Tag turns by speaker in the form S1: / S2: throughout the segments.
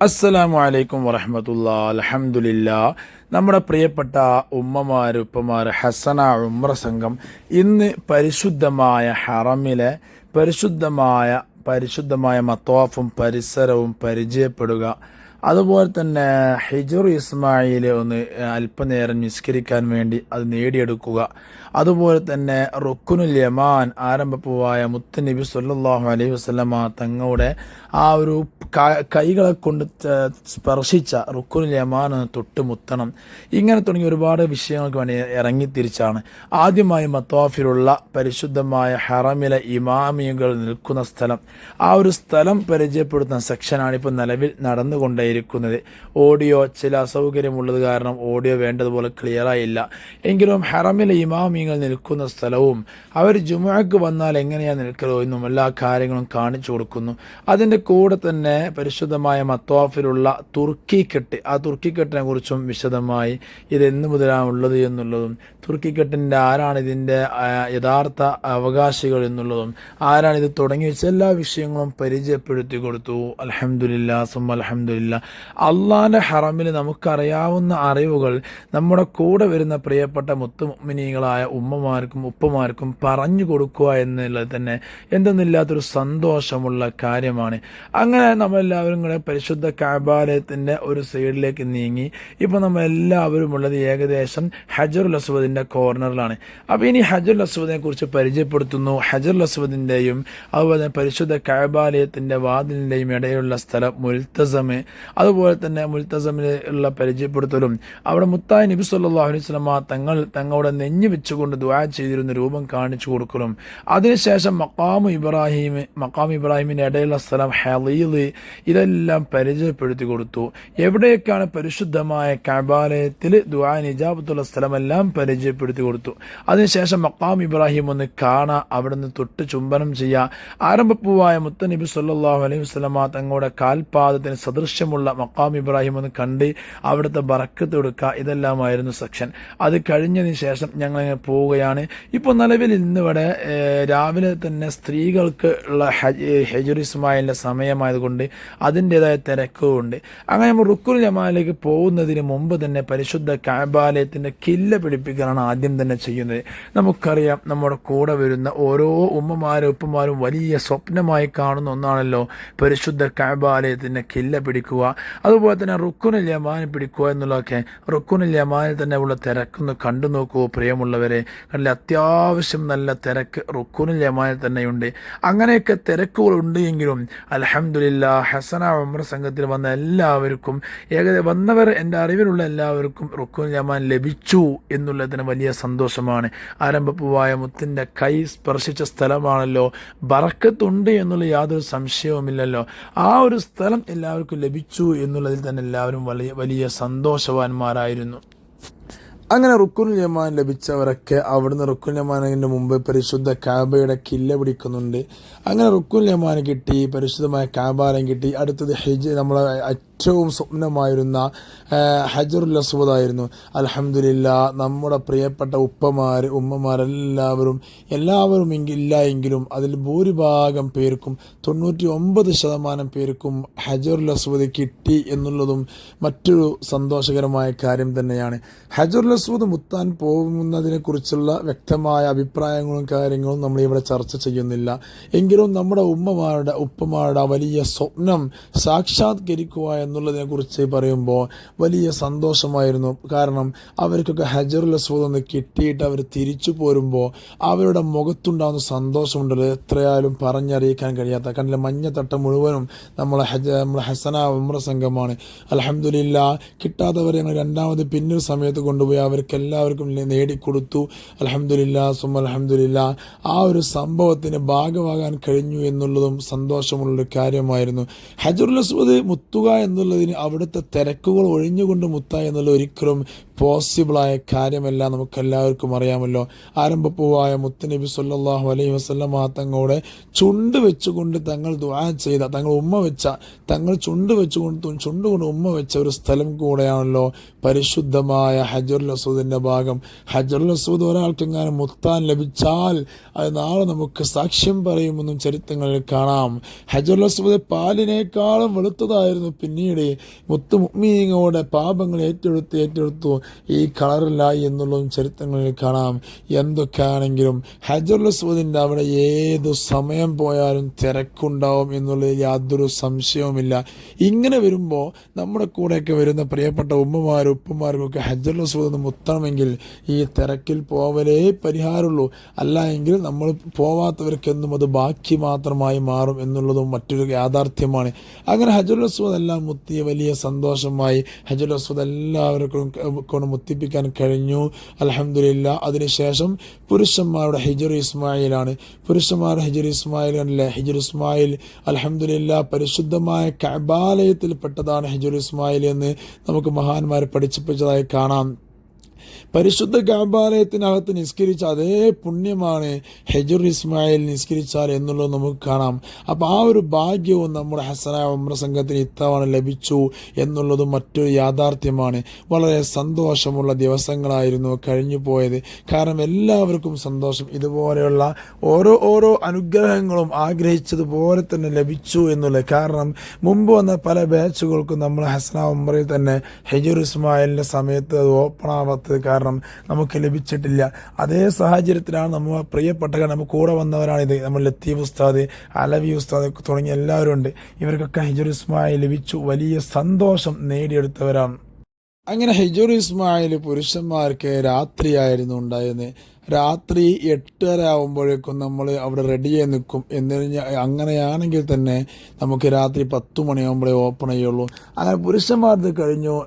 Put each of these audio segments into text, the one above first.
S1: അസ്സലാമു അലൈക്കും വറഹമത്തുള്ള അലഹമുല്ല നമ്മുടെ പ്രിയപ്പെട്ട ഉമ്മമാർ ഉപ്പമാർ ഹസന ഉമ്ര സംഘം ഇന്ന് പരിശുദ്ധമായ ഹറമിലെ പരിശുദ്ധമായ പരിശുദ്ധമായ മത്തോഫും പരിസരവും പരിചയപ്പെടുക. അതുപോലെ തന്നെ ഹിജുർ ഇസ്മായിൽ ഒന്ന് അല്പനേരം നിസ്കരിക്കാൻ വേണ്ടി അത് നേടിയെടുക്കുക. അതുപോലെ തന്നെ റുക്കുനുൽ യമാൻ ആരംഭപ്പുവായ മുത്ത് നബി സല്ലാഹു അലൈഹി വസ്ലമ തങ്ങളുടെ ആ ഒരു കൈകളെ കൊണ്ട് സ്പർശിച്ച റുക്കുനുൽ യമാൻ തൊട്ട് മുത്തണം. ഇങ്ങനെ തുടങ്ങിയ ഒരുപാട് വിഷയങ്ങൾക്ക് വേണ്ടി ഇറങ്ങിത്തിരിച്ചാണ് ആദ്യമായി മത്തോഫിലുള്ള പരിശുദ്ധമായ ഹറമിലെ ഇമാമിയുകൾ നിൽക്കുന്ന സ്ഥലം. ആ ഒരു സ്ഥലം പരിചയപ്പെടുത്തുന്ന സെക്ഷനാണ് ഇപ്പോൾ നിലവിൽ നടന്നുകൊണ്ടേയിരിക്കുന്നത് ഓഡിയോ ചില അസൗകര്യമുള്ളത് കാരണം ഓഡിയോ വേണ്ടതുപോലെ ക്ലിയറായില്ല എങ്കിലും ഹറമിലെ ഇമാമിങ്ങൾ നിൽക്കുന്ന സ്ഥലവും അവർ ജുമുഅക്ക് വന്നാൽ എങ്ങനെയാണ് നിൽക്കലോ എന്നും എല്ലാ കാര്യങ്ങളും കാണിച്ചു കൊടുക്കുന്നു. അതിന്റെ കൂടെ തന്നെ പരിശുദ്ധമായ മത്വാഫിലുള്ള തുർക്കിക്കെട്ട് ആ തുർക്കിക്കെട്ടിനെ കുറിച്ചും വിശദമായി ഇത് എന്ന് മുതലാണ് ഉള്ളത് എന്നുള്ളതും തുർക്കിക്കെട്ടിന്റെ ആരാണ് ഇതിന്റെ യഥാർത്ഥ അവകാശികൾ എന്നുള്ളതും ആരാണ് ഇത് തുടങ്ങി വെച്ച എല്ലാ വിഷയങ്ങളും പരിചയപ്പെടുത്തി കൊടുത്തു. അലഹമുല്ല സും അലഹമുല്ല അള്ളാന്റെ ഹറമിൽ നമുക്കറിയാവുന്ന അറിവുകൾ നമ്മുടെ കൂടെ വരുന്ന പ്രിയപ്പെട്ട മുത്തുമിനികളായ ഉമ്മമാർക്കും ഉപ്പമാർക്കും പറഞ്ഞു കൊടുക്കുക എന്നുള്ളത് തന്നെ എന്തെന്നില്ലാത്തൊരു സന്തോഷമുള്ള കാര്യമാണ്. അങ്ങനെ നമ്മളെല്ലാവരും കൂടെ പരിശുദ്ധ കാബാലയത്തിന്റെ ഒരു സൈഡിലേക്ക് നീങ്ങി ഇപ്പോൾ നമ്മളെല്ലാവരും ഉള്ളത് ഏകദേശം ഹജറുൽ അസ്വദിന്റെ കോർണറിലാണ്. അപ്പോൾ ഇനി ഹജറുൽ അസ്വദിനെ കുറിച്ച് പരിചയപ്പെടുത്തുന്നു. ഹജറുൽ അസ്വദിന്റെയും അതുപോലെ തന്നെ പരിശുദ്ധ കാബാലയത്തിന്റെ വാതിലിന്റെയും ഇടയിലുള്ള സ്ഥലം മുൽത്തസമ്. അതുപോലെ തന്നെ മുൽത്തസമിനെ ഉള്ള പരിചയപ്പെടുത്തലും. അവിടെ മുത്തായി നബി സല്ലാ അലൈഹി സ്വലമ തങ്ങൾ തങ്ങളുടെ നെഞ്ഞു വെച്ചുകൊണ്ട് ദുആ ചെയ്തിരുന്ന രൂപം കാണിച്ചു കൊടുക്കലും. അതിനുശേഷം മക്കാമു ഇബ്രാഹിം മക്കാം ഇബ്രാഹിമിന്റെ ഇടയിലുള്ള സ്ഥലം ഹലീൽ ഇതെല്ലാം പരിചയപ്പെടുത്തി കൊടുത്തു. എവിടെയൊക്കെയാണ് പരിശുദ്ധമായ കബാലയത്തിൽ ദുആ നിജാബത്തുള്ള സ്ഥലമെല്ലാം പരിചയപ്പെടുത്തി കൊടുത്തു. അതിനുശേഷം മക്കാം ഇബ്രാഹിം ഒന്ന് കാണാ അവിടുന്ന് തൊട്ട് ചുംബനം ചെയ്യുക ആരംഭപ്പൂവായ മുത്തനബി സല്ലാഹു അലൈഹി വസ്ലമ തങ്ങളുടെ കാൽപാദത്തിന് സദൃശ്യമുള്ള മക്കാം ഇബ്രാഹിം ഒന്ന് കണ്ട് അവിടുത്തെ ബറക്കത്ത് കൊടുക്കുക ഇതെല്ലാമായിരുന്നു സെക്ഷൻ. അത് കഴിഞ്ഞതിന് ശേഷം ഞങ്ങൾ പോവുകയാണ്. ഇപ്പോൾ നിലവിൽ ഇന്നിവിടെ രാവിലെ തന്നെ സ്ത്രീകൾക്ക് ഉള്ള ഹജുർ ഇസ്മായിലിന്റെ സമയമായതുകൊണ്ട് അതിന്റെതായ തിരക്കുമുണ്ട് അങ്ങനെ നമ്മൾ റുക്കുൽ ജമാലിലേക്ക് പോകുന്നതിന് മുമ്പ് തന്നെ പരിശുദ്ധ കാബാലയത്തിന്റെ കില്ല പിടിപ്പിക്കലാണ് ആദ്യം തന്നെ ചെയ്യുന്നത്. നമുക്കറിയാം നമ്മുടെ കൂടെ വരുന്ന ഓരോ ഉമ്മമാരും ഉപ്പമാരും വലിയ സ്വപ്നമായി കാണുന്ന ഒന്നാണല്ലോ പരിശുദ്ധ കാബാലയത്തിന്റെ കില്ല പിടിക്കുക. അതുപോലെ തന്നെ റുക്കുനിൽ യമാനെ പിടിക്കുക എന്നുള്ളതൊക്കെ റുക്കുനിൽ യമാനിൽ തന്നെ ഉള്ള തിരക്കൊന്ന് കണ്ടു നോക്കൂ പ്രിയമുള്ളവരെ. കണ്ടില്ല? അത്യാവശ്യം നല്ല തിരക്ക് റുക്കുനിൽ യമാനിൽ തന്നെയുണ്ട്. അങ്ങനെയൊക്കെ തിരക്കുകൾ ഉണ്ട് എങ്കിലും അലഹമുല്ല ഹസന ഉമ്ര സംഘത്തിൽ വന്ന എല്ലാവർക്കും ഏകദേശം വന്നവർ എന്റെ അറിവിലുള്ള എല്ലാവർക്കും റുക്കുൻ യമാൻ ലഭിച്ചു എന്നുള്ളതിന് വലിയ സന്തോഷമാണ്. ആരംഭപ്പൂവായ മുത്തിന്റെ കൈ സ്പർശിച്ച സ്ഥലമാണല്ലോ. ബറക്കത്തുണ്ട് എന്നുള്ള യാതൊരു സംശയവുമില്ലല്ലോ. ആ ഒരു സ്ഥലം എല്ലാവർക്കും ലഭിച്ചു എന്നുള്ളതിൽ തന്നെ എല്ലാവരും വലിയ വലിയ സന്തോഷവാന്മാരായിരുന്നു. അങ്ങനെ റുക്കുൽ യമാൻ ലഭിച്ചവരൊക്കെ അവിടുന്ന് റുക്കുൽ യമാനിന്റെ മുമ്പ് പരിശുദ്ധ കാബയുടെ കില്ല പിടിക്കുന്നുണ്ട്. അങ്ങനെ റുക്കുൽ യമാൻ കിട്ടി പരിശുദ്ധമായ കാബാലം കിട്ടി. അടുത്തത് ഹെജ് നമ്മളെ ഏറ്റവും സ്വപ്നമായിരുന്ന ഹജറുൽ അസ്വദ് ആയിരുന്നു. അലഹമില്ല നമ്മുടെ പ്രിയപ്പെട്ട ഉപ്പമാർ ഉമ്മമാരെല്ലാവരും എല്ലാവരും ഇല്ല എങ്കിലും അതിൽ ഭൂരിഭാഗം പേർക്കും തൊണ്ണൂറ്റി ഒമ്പത് ശതമാനം പേർക്കും ഹജറുൽ അസ്വദ് കിട്ടി എന്നുള്ളതും മറ്റൊരു സന്തോഷകരമായ കാര്യം തന്നെയാണ്. ഹജറുൽ അസ്വദ് മുത്താൻ പോകുന്നതിനെക്കുറിച്ചുള്ള വ്യക്തമായ അഭിപ്രായങ്ങളും കാര്യങ്ങളും നമ്മൾ ഇവിടെ ചർച്ച ചെയ്യുന്നില്ല. എങ്കിലും നമ്മുടെ ഉമ്മമാരുടെ ഉപ്പമാരുടെ വലിയ സ്വപ്നം സാക്ഷാത്കരിക്കുക എന്നുള്ളതിനെക്കുറിച്ച് പറയുമ്പോൾ വലിയ സന്തോഷമായിരുന്നു. കാരണം അവർക്കൊക്കെ ഹജറുൽ അസ്വദ് ഒന്ന് കിട്ടിയിട്ട് അവർ തിരിച്ചു പോരുമ്പോൾ അവരുടെ മുഖത്തുണ്ടാകുന്ന സന്തോഷമുണ്ടല്ലോ. എത്രയാലും പറഞ്ഞറിയിക്കാൻ കഴിയാത്ത കണ്ടില്ല മഞ്ഞത്തട്ട മുഴുവനും നമ്മളെ ഹജ നമ്മളെ ഹസന ഉമ്ര സംഘമാണ്. അലഹമില്ല കിട്ടാത്തവരെ ഞങ്ങൾ രണ്ടാമത് പിന്നൊരു സമയത്ത് കൊണ്ടുപോയി അവർക്ക് എല്ലാവർക്കും നേടിക്കൊടുത്തു. അലഹമില്ല സുമ അലഹമില്ല ആ ഒരു സംഭവത്തിന് ഭാഗമാകാൻ കഴിഞ്ഞു എന്നുള്ളതും സന്തോഷമുള്ളൊരു കാര്യമായിരുന്നു. ഹജറുൽ അസ്വദ് മുത്തുക എന്നുള്ളതിന് അവിടുത്തെ തിരക്കുകൾ ഒഴിഞ്ഞുകൊണ്ട് മുത്ത എന്നുള്ള ഒരിക്കലും പോസിബിളായ കാര്യമല്ല. നമുക്ക് എല്ലാവർക്കും അറിയാമല്ലോ. ആരംഭപ്പൂവായ മുത്തനബി സല്ലാഹു അലൈഹി ആ തങ്ങളുടെ ചുണ്ട് വെച്ചുകൊണ്ട് തങ്ങൾ ദുആ ചെയ്ത തങ്ങൾ ഉമ്മ വെച്ച തങ്ങൾ ചുണ്ട് വെച്ചുകൊണ്ട് ചുണ്ട് കൊണ്ട് ഉമ്മ വെച്ച ഒരു സ്ഥലം കൂടെയാണല്ലോ പരിശുദ്ധമായ ഹജറുൽ അസൂദിന്റെ ഭാഗം. ഹജറുൽ അസൂദ് ഒരാൾക്കെങ്ങാനും മുത്താൻ ലഭിച്ചാൽ അത് നാളെ നമുക്ക് സാക്ഷ്യം പറയുമെന്നും ചരിത്രങ്ങളിൽ കാണാം. ഹജറുൽ അസൂദ് പാലിനേക്കാളും വെളുത്തതായിരുന്നു. പിന്നെ പിന്നീട് മുത്തു മുഗ്മീങ്ങളുടെ പാപങ്ങൾ ഏറ്റെടുത്ത് ഏറ്റെടുത്തു. ഈ കളറിലായി എന്നുള്ളതും ചരിത്രങ്ങളിൽ കാണാം. എന്തൊക്കെയാണെങ്കിലും ഹജറുൽ അസ്വദിന്റെ അവിടെ ഏതു സമയം പോയാലും തിരക്കുണ്ടാവും എന്നുള്ളതിൽ യാതൊരു സംശയവുമില്ല. ഇങ്ങനെ വരുമ്പോൾ നമ്മുടെ കൂടെയൊക്കെ വരുന്ന പ്രിയപ്പെട്ട ഉമ്മമാരും ഉപ്പമാർക്കൊക്കെ ഹജ്ജുൽ അസ്വദ് ഒന്ന് മുത്തണമെങ്കിൽ ഈ തിരക്കിൽ പോവലേ പരിഹാരമുള്ളൂ. അല്ല എങ്കിൽ നമ്മൾ പോവാത്തവർക്കെന്നും അത് ബാക്കി മാത്രമായി മാറും എന്നുള്ളതും മറ്റൊരു യാഥാർത്ഥ്യമാണ്. അങ്ങനെ ഹജുൽ അസ്വദ് എല്ലാം മുത്തിയ വലിയ സന്തോഷമായി ഹജുൽ അസ്വദ് എല്ലാവർക്കും കൊണ്ട് മുത്തിപ്പിക്കാൻ കഴിഞ്ഞു. അലഹമില്ല അതിനുശേഷം പുരുഷന്മാരുടെ ഹിജർ ഇസ്മായിലാണ്. പുരുഷന്മാരുടെ ഹിജർ ഇസ്മായിൽ അല്ലേ ഹിജർ ഇസ്മായിൽ അലഹമില്ല പരിശുദ്ധമായ കബാലയത്തിൽപ്പെട്ടതാണ് ഹിജുർ ഇസ്മായിൽ എന്ന് നമുക്ക് മഹാന്മാർ പഠിച്ചിപ്പിച്ചതായി കാണാം. പരിശുദ്ധ ഗാബാലയത്തിനകത്ത് നിസ്കരിച്ച അതേ പുണ്യമാണ് ഹെജുർ ഇസ്മായിൽ നിസ്കരിച്ചാൽ എന്നുള്ളത് നമുക്ക് കാണാം. അപ്പോൾ ആ ഒരു ഭാഗ്യവും നമ്മുടെ ഹസന ഉമ്ര സംഘത്തിന് ഇത്തവണ ലഭിച്ചു എന്നുള്ളതും മറ്റൊരു യാഥാർത്ഥ്യമാണ്. വളരെ സന്തോഷമുള്ള ദിവസങ്ങളായിരുന്നു കഴിഞ്ഞു പോയത്. കാരണം എല്ലാവർക്കും സന്തോഷം. ഇതുപോലെയുള്ള ഓരോ ഓരോ അനുഗ്രഹങ്ങളും ആഗ്രഹിച്ചതുപോലെ തന്നെ ലഭിച്ചു എന്നുള്ളത് കാരണം മുമ്പ് വന്ന പല ബാച്ചുകൾക്കും നമ്മൾ ഹസന ഉമ്രയിൽ തന്നെ ഹെജുർ ഇസ്മായിലിന്റെ സമയത്ത് അത് ഓപ്പൺ ആവാത്തത് കാരണം നമുക്ക് ലഭിച്ചിട്ടില്ല. അതേ സാഹചര്യത്തിലാണ് നമ്മൾ പ്രിയപ്പെട്ട നമുക്ക് കൂടെ വന്നവരാണിത്. നമ്മൾ ലത്തീഫ് ഉസ്താദ് അലവി ഉസ്താദ് തുടങ്ങിയ എല്ലാവരും ഉണ്ട്. ഇവർക്കൊക്കെ ഹിജുർ ഇസ്മായിൽ ലഭിച്ചു. വലിയ സന്തോഷം നേടിയെടുത്തവരാണ്. അങ്ങനെ ഹിജുർ ഇസ്മായിൽ പുരുഷന്മാർക്ക് രാത്രിയായിരുന്നു ഉണ്ടായിരുന്നത് രാത്രി എട്ടര ആകുമ്പോഴേക്കും നമ്മൾ അവിടെ റെഡിയായി നിൽക്കും. എന്ന് അങ്ങനെയാണെങ്കിൽ തന്നെ നമുക്ക് രാത്രി പത്ത് മണിയാകുമ്പോഴേ ഓപ്പൺ ചെയ്യുള്ളൂ. അങ്ങനെ പുരുഷന്മാർക്ക് കഴിഞ്ഞു.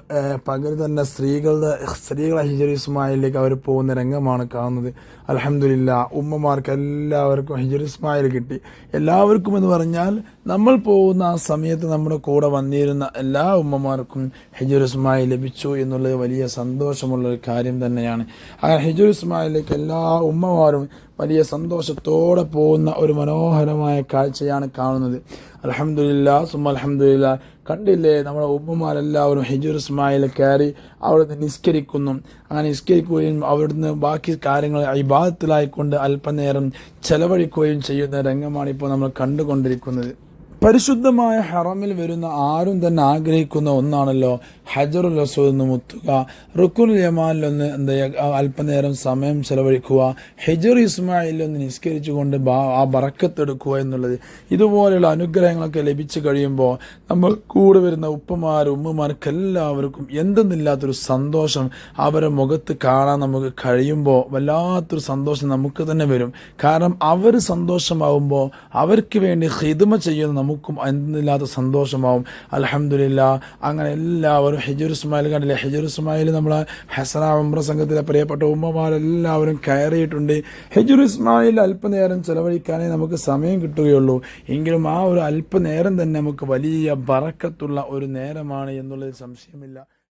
S1: പകൽ തന്നെ സ്ത്രീകളുടെ സ്ത്രീകളെ ഹിജറിസ്മായിലേക്ക് അവർ പോകുന്ന രംഗമാണ് കാണുന്നത്. അലഹമില്ല ഉമ്മമാർക്ക് എല്ലാവർക്കും ഹിജറിസ്മായിൽ കിട്ടി. എല്ലാവർക്കും എന്ന് പറഞ്ഞാൽ നമ്മൾ പോകുന്ന ആ സമയത്ത് നമ്മുടെ കൂടെ വന്നിരുന്ന എല്ലാ ഉമ്മമാർക്കും ഹിജുർ ലഭിച്ചു എന്നുള്ളത് വലിയ സന്തോഷമുള്ള ഒരു കാര്യം തന്നെയാണ്. അങ്ങനെ ഹിജുർ ഇസ്മായിലേക്ക് എല്ലാ ഉമ്മമാരും വലിയ സന്തോഷത്തോടെ പോകുന്ന ഒരു മനോഹരമായ കാഴ്ചയാണ് കാണുന്നത്. അലഹമില്ല സുമ അലഹമില്ല കണ്ടില്ലേ നമ്മുടെ ഉമ്മമാരെല്ലാവരും ഹിജുർ ഇസ്മായിൽ കയറി അവിടുന്ന് നിസ്കരിക്കുന്നു. അങ്ങനെ നിസ്കരിക്കുകയും അവിടുന്ന് ബാക്കി കാര്യങ്ങൾ ഇബാദത്തിലായിക്കൊണ്ട് അല്പനേരം ചെലവഴിക്കുകയും ചെയ്യുന്ന രംഗമാണ് ഇപ്പോൾ നമ്മൾ കണ്ടുകൊണ്ടിരിക്കുന്നത്. പരിശുദ്ധമായ ഹറമിൽ വരുന്ന ആരും തന്നെ ആഗ്രഹിക്കുന്ന ഒന്നാണല്ലോ ഹജറുൽ റസൂൽ എന്ന് മുത്തുക റുക്കുൽ യമാനിലൊന്ന് എന്താ അല്പനേരം സമയം ചെലവഴിക്കുക ഹെജർ ഇസ്മായിൽ ഒന്ന് നിസ്കരിച്ചുകൊണ്ട് ആ ബറക്കത്തെടുക്കുക എന്നുള്ളത്. ഇതുപോലെയുള്ള അനുഗ്രഹങ്ങളൊക്കെ ലഭിച്ചു കഴിയുമ്പോൾ നമ്മൾ കൂടെ വരുന്ന ഉപ്പമാർ ഉമ്മമാർക്ക് എല്ലാവർക്കും എന്തെന്നില്ലാത്തൊരു സന്തോഷം അവരെ മുഖത്ത് കാണാൻ നമുക്ക് കഴിയുമ്പോൾ വല്ലാത്തൊരു സന്തോഷം നമുക്ക് തന്നെ വരും. കാരണം അവർ സന്തോഷമാവുമ്പോൾ അവർക്ക് വേണ്ടി ഹിതുമ ചെയ്യുന്ന നമുക്കും എന്തെന്നില്ലാത്ത സന്തോഷമാവും. അലഹമില്ല അങ്ങനെ എല്ലാവരും ഹിജുർ ഇസ്മായിൽ കണ്ടില്ലേ? ഹിജുർ ഇസ്മായിൽ നമ്മളെ ഹസന ഉമ്ര സംഘത്തിലെ പ്രിയപ്പെട്ട ഉമ്മമാരെല്ലാവരും കയറിയിട്ടുണ്ട്. ഹിജുർ ഇസ്മായിൽ അല്പനേരം ചെലവഴിക്കാനേ നമുക്ക് സമയം കിട്ടുകയുള്ളൂ. എങ്കിലും ആ ഒരു അല്പനേരം തന്നെ നമുക്ക് വലിയ ബറക്കത്തുള്ള ഒരു നേരമാണ് എന്നുള്ളതിൽ സംശയമില്ല.